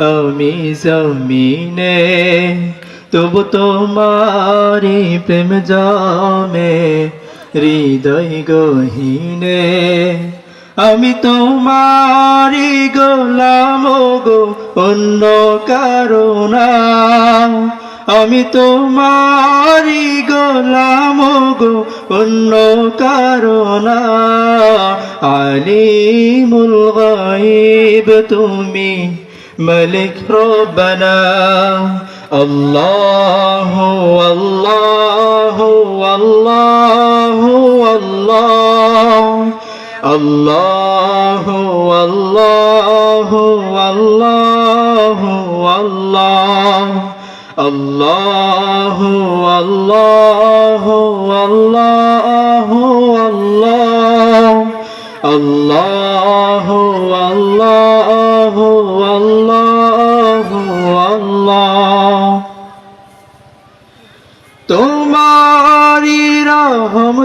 আমি জমিনে, তবু তোমারি প্রেম জামে, হৃদয় গহীনে। আমি তোমারি গোলাম গো, অন্য কারণা আমি তোমারি গোলাম গো, অন্য কারণা আলিমুল গাইব তুমি। মালিক আল্লাহ আল্লাহ আল্লাহ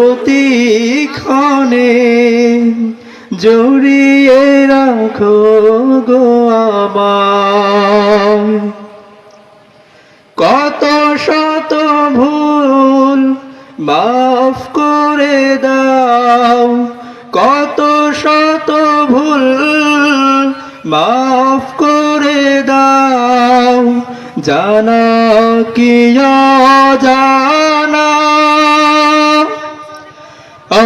প্রতিক্ষণে জড়িয়ে রাখো গো আমায়। কত শত ভুল মাফ করে দাও, কত শত ভুল মাফ করে দাও, জানা কি জানা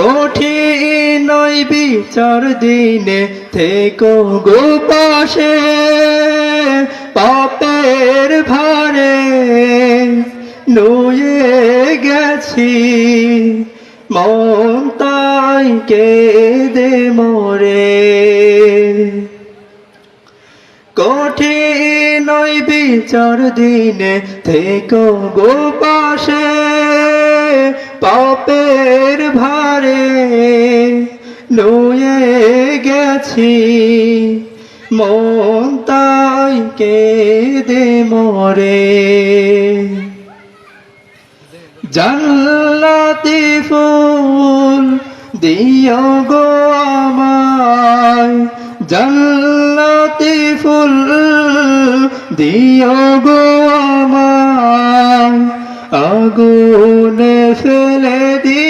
কঠিন ওই বিচার দিনে থেকো গো পাশে, পাপের ভারে নুয়ে গেছি। মন তাই কেঁদে মোরে। কঠিন ওই বিচার দিনে থেকো গো পাশে, পাপের ভারে নুয়ে গেছি। মন তাই কে দে মরে। জান্নাতি ফুল দিও গো আমায়। জান্নাতি ফুল দিও গো আমায়। আগুনে ফেলে দিও